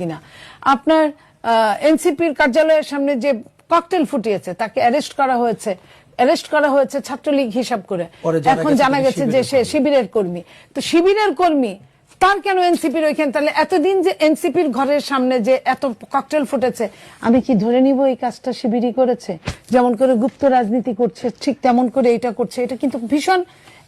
কিনা। আপনার এনসিপির কার্যালয়ের সামনে যে ককটেল ফুটিয়েছে তাকে অ্যারেস্ট করা হয়েছে। অ্যারেস্ট করা হয়েছে ছাত্রলীগ হিসাব করে। এখন জানা গেছে যে সে শিবিরের কর্মী। তো শিবিরের কর্মী তার কেন এনসিপির ওইখানে? তাহলে এতদিন যে এনসিপির ঘরের সামনে যে এত ককটেল ফুটেছে আমি কি ধরে নিব এই কাজটা শিবিরই করেছে? যেমন করে গুপ্ত রাজনীতি করছে ঠিক তেমন করে এটা করছে। এটা কিন্তু ভীষণ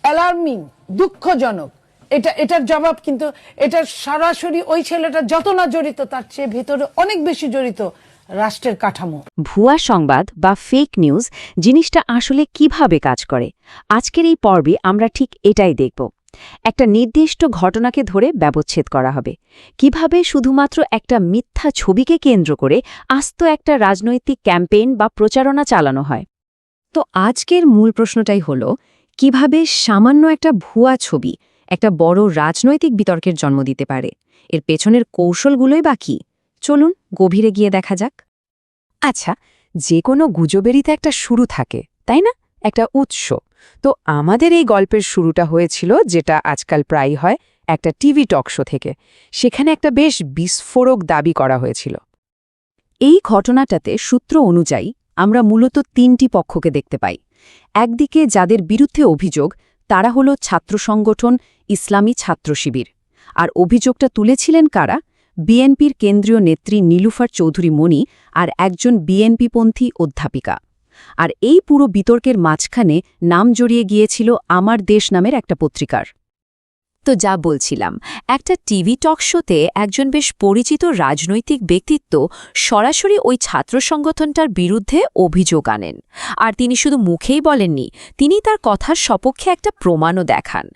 অ্যালার্মিং দুঃখজনক। এটা, এটার জবাব কিন্তু এটা সরাসরি ওই ছেলেটা যত না জড়িত, তার চেয়ে ভেতরে অনেক বেশি জড়িত রাষ্ট্রের কাঠামো। ভুয়া সংবাদ বা ফেক নিউজ জিনিসটা আসলে কীভাবে কাজ করে? আজকের এই পর্বে আমরা ঠিক এটাই দেখব। একটা নির্দিষ্ট ঘটনাকে ধরে ব্যবচ্ছেদ করা হবে। কীভাবে শুধুমাত্র একটা মিথ্যা ছবিকে কেন্দ্র করে আস্ত একটা রাজনৈতিক ক্যাম্পেইন বা প্রচারণা চালানো হয়? তো আজকের মূল প্রশ্নটাই হল, কীভাবে সামান্য একটা ভুয়া ছবি একটা বড় রাজনৈতিক বিতর্কের জন্ম দিতে পারে। এর পেছনের কৌশলগুলোই বাকি চলুন গভীরে গিয়ে দেখা যাক। আচ্ছা যে কোনো গুজবেরই তো একটা শুরু থাকে, তাই না? একটা উৎস। তো আমাদের এই গল্পের শুরুটা হয়েছিল, যেটা আজকাল প্রায়ই হয়, একটা টিভি টক শো থেকে। সেখানে একটা বেশ বিস্ফোরক দাবি করা হয়েছিল। এই ঘটনাটাতে সূত্র অনুযায়ী আমরা মূলত তিনটি পক্ষকে দেখতে পাই। একদিকে যাদের বিরুদ্ধে অভিযোগ তারা হল ছাত্র সংগঠন, ইসলামী ছাত্র শিবির। আর অভিযোগটা তুলেছিলেন কারা? বিএনপির কেন্দ্রীয় নেত্রী নীলুফার চৌধুরী মণি আর একজন বিএনপিপন্থী অধ্যাপিকা। আর এই পুরো বিতর্কের মাঝখানে নাম জড়িয়ে গিয়েছিল আমার দেশ নামের একটা পত্রিকার। তো যা বলছিলাম, একটা টিভি টক শোতে একজন বেশ পরিচিত রাজনৈতিক ব্যক্তিত্ব সরাসরি ওই ছাত্র সংগঠনটার বিরুদ্ধে অভিযোগ আনেন। আর তিনি শুধু মুখেই বলেননি, তিনি তার কথার সপক্ষে একটা প্রমাণও দেখান।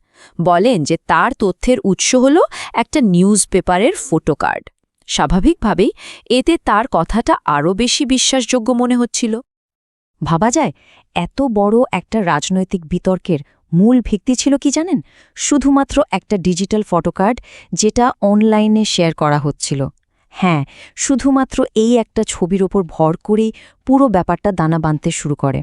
বলেন যে তার তথ্যের উৎস হল একটা নিউজ পেপারের ফটোকার্ড স্বাভাবিকভাবেই এতে তার কথাটা আরও বেশি বিশ্বাসযোগ্য মনে হচ্ছিল। ভাবা যায়, এত বড় একটা রাজনৈতিক বিতর্কের মূল ভিত্তি ছিল কি জানেন? শুধুমাত্র একটা ডিজিটাল ফটোকার্ড যেটা অনলাইনে শেয়ার করা হচ্ছিল। হ্যাঁ শুধুমাত্র এই একটা ছবির ওপর ভর করেই পুরো ব্যাপারটা দানা বাঁধতে শুরু করে।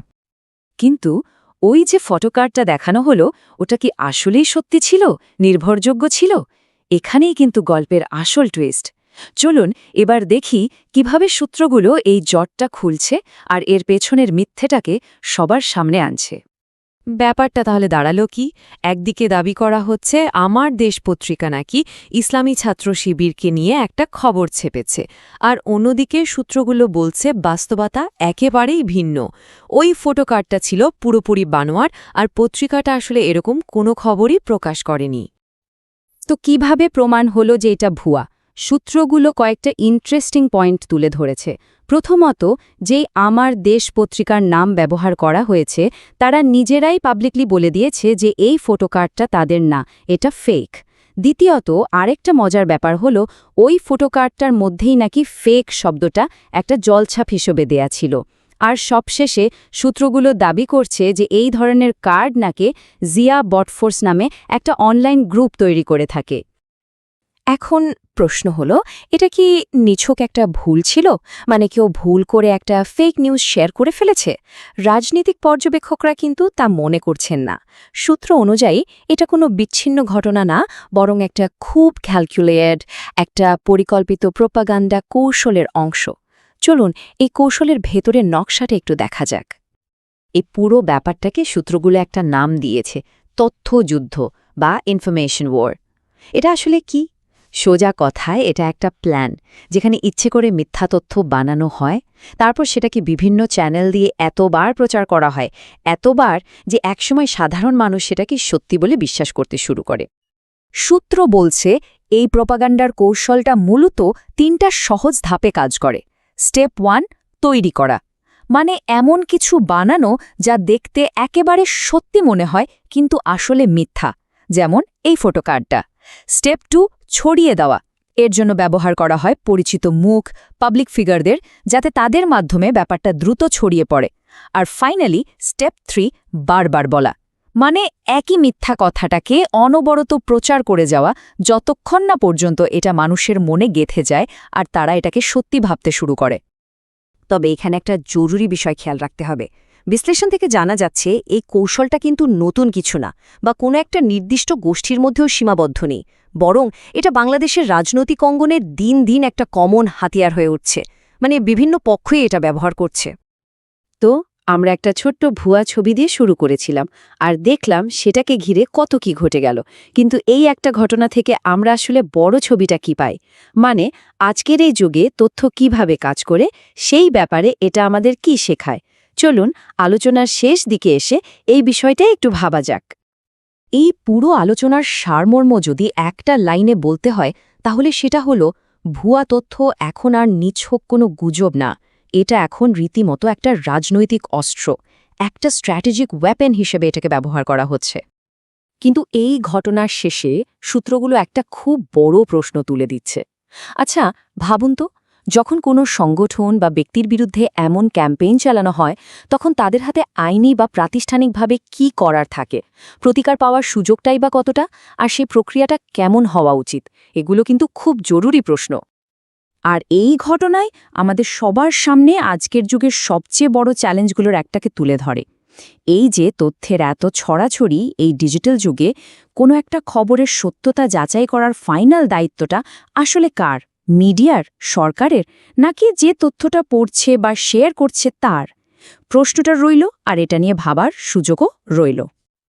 কিন্তু ওই যে ফটোকার্ডটা দেখানো হলো, ওটা কি আসলেই সত্যি ছিল? নির্ভরযোগ্য ছিল? এখানেই কিন্তু গল্পের আসল টুইস্ট চলুন এবার দেখি কীভাবে সূত্রগুলো এই জটটা খুলছে আর এর পেছনের মিথ্যেটাকে সবার সামনে আনছে। ব্যাপারটা তাহলে দাঁড়াল কি? একদিকে দাবি করা হচ্ছে, আমার দেশ পত্রিকা নাকি ইসলামী ছাত্র শিবিরকে নিয়ে একটা খবর ছেপেছে। আর অন্যদিকে সূত্রগুলো বলছে, বাস্তবতা একেবারেই ভিন্ন। ওই ফটোকার্ডটা ছিল পুরোপুরি বানোয়ার, আর পত্রিকাটা আসলে এরকম কোনো খবরই প্রকাশ করেনি। তো কীভাবে প্রমাণ হলো যে এটা ভুয়া? সূত্রগুলো কয়েকটা ইন্টারেস্টিং পয়েন্ট তুলে ধরেছে। প্রথমত, যেই আমার দেশ পত্রিকার নাম ব্যবহার করা হয়েছে, তারা নিজেরাই পাবলিকলি বলে দিয়েছে যে এই ফটোকার্ডটা তাদের না, এটা ফেক দ্বিতীয়ত, আরেকটা মজার ব্যাপার হলো, ওই ফটোকার্ডটার মধ্যেই নাকি ফেক শব্দটা একটা জলছাপ হিসেবে দেয়া ছিল। আর সবশেষে, সূত্রগুলো দাবি করছে যে এই ধরনের কার্ড নাকে জিয়া বটফোর্স নামে একটা অনলাইন গ্রুপ তৈরি করে থাকে। এখন প্রশ্ন হলো, এটা কি নিছক একটা ভুল ছিল? মানে কেউ ভুল করে একটা ফেক নিউজ শেয়ার করে ফেলেছে? রাজনীতিক পর্যবেক্ষকরা কিন্তু তা মনে করছেন না। সূত্র অনুযায়ী, এটা কোনো বিচ্ছিন্ন ঘটনা না, বরং একটা খুব ক্যালকুলেটেড একটা পরিকল্পিত প্রোপাগান্ডা কৌশলের অংশ। চলুন, এই কৌশলের ভেতরের নকশাটা একটু দেখা যাক। এই পুরো ব্যাপারটাকে সূত্রগুলো একটা নাম দিয়েছে, তথ্যযুদ্ধ বা ইনফরমেশন ওয়ার এটা আসলে কি? সোজা কথায় এটা একটা প্ল্যান যেখানে ইচ্ছে করে মিথ্যা তথ্য বানানো হয়, তারপর সেটাকে বিভিন্ন চ্যানেল দিয়ে এতবার প্রচার করা হয়, এতবার যে একসময় সাধারণ মানুষ সেটাকে সত্যি বলে বিশ্বাস করতে শুরু করে। সূত্র বলছে, এই প্রপাগান্ডার কৌশলটা মূলত তিনটা সহজ ধাপে কাজ করে। স্টেপ ওয়ান তৈরি করা। মানে এমন কিছু বানানো যা দেখতে একেবারে সত্যি মনে হয়, কিন্তু আসলে মিথ্যা, যেমন এই ফটোকার্ডটা স্টেপ টু, ছড়িয়ে দেওয়া। এর জন্য ব্যবহার করা হয় পরিচিত মুখ পাবলিক ফিগারদের যাতে তাদের মাধ্যমে ব্যাপারটা দ্রুত ছড়িয়ে পড়ে। আর ফাইনালি স্টেপ থ্রি বারবার বলা। মানে একই মিথ্যা কথাটাকে অনবরত প্রচার করে যাওয়া, যতক্ষণ না পর্যন্ত এটা মানুষের মনে গেথে যায় আর তারা এটাকে সত্যি ভাবতে শুরু করে। তবে এখানে একটা জরুরি বিষয় খেয়াল রাখতে হবে। বিশ্লেষণ থেকে জানা যাচ্ছে, এই কৌশলটা কিন্তু নতুন কিছু না, বা কোনো একটা নির্দিষ্ট গোষ্ঠীর মধ্যেও সীমাবদ্ধ নেই। বরং এটা বাংলাদেশের রাজনৈতিক অঙ্গনে দিন দিন একটা কমন হাতিয়ার হয়ে উঠছে। মানে বিভিন্ন পক্ষই এটা ব্যবহার করছে। তো, আমরা একটা ছোট্ট ভুয়া ছবি দিয়ে শুরু করেছিলাম, আর দেখলাম সেটাকে ঘিরে কত কি ঘটে গেল। কিন্তু এই একটা ঘটনা থেকে আমরা আসলে বড় ছবিটা কি পাই? মানে আজকের এই যুগে তথ্য কীভাবে কাজ করে, সেই ব্যাপারে এটা আমাদের কি শেখায়? চলুন আলোচনার শেষ দিকে এসে এই বিষয়টা একটু ভাবা যাক। এই পুরো আলোচনার সারমর্ম যদি একটা লাইনে বলতে হয়, তাহলে সেটা হলো, ভুয়া তথ্য এখন আর নিছক কোনো গুজব না। এটা এখন রীতিমতো একটা রাজনৈতিক অস্ত্র। একটা স্ট্র্যাটেজিক ওয়েপেন হিসেবে এটাকে ব্যবহার করা হচ্ছে। কিন্তু এই ঘটনার শেষে সূত্রগুলো একটা খুব বড় প্রশ্ন তুলে দিচ্ছে। আচ্ছা ভাবুন তো যখন কোনো সংগঠন বা ব্যক্তির বিরুদ্ধে এমন ক্যাম্পেইন চালানো হয়, তখন তাদের হাতে আইনি বা প্রাতিষ্ঠানিকভাবে কি করার থাকে? প্রতিকার পাওয়ার সুযোগটাই বা কতটা? আর সেই প্রক্রিয়াটা কেমন হওয়া উচিত? এগুলো কিন্তু খুব জরুরি প্রশ্ন। আর এই ঘটনায় আমাদের সবার সামনে আজকের যুগের সবচেয়ে বড় চ্যালেঞ্জগুলোর একটাকে তুলে ধরে। এই যে তথ্যের এত ছড়াছড়ি এই ডিজিটাল যুগে, কোনো একটা খবরের সত্যতা যাচাই করার ফাইনাল দায়িত্বটা আসলে কার? মিডিয়ার, সরকারের, নাকি যে তথ্যটা পড়ছে বা শেয়ার করছে তার? প্রশ্নটা রইল আর এটা নিয়ে ভাবার সুযোগও রইল।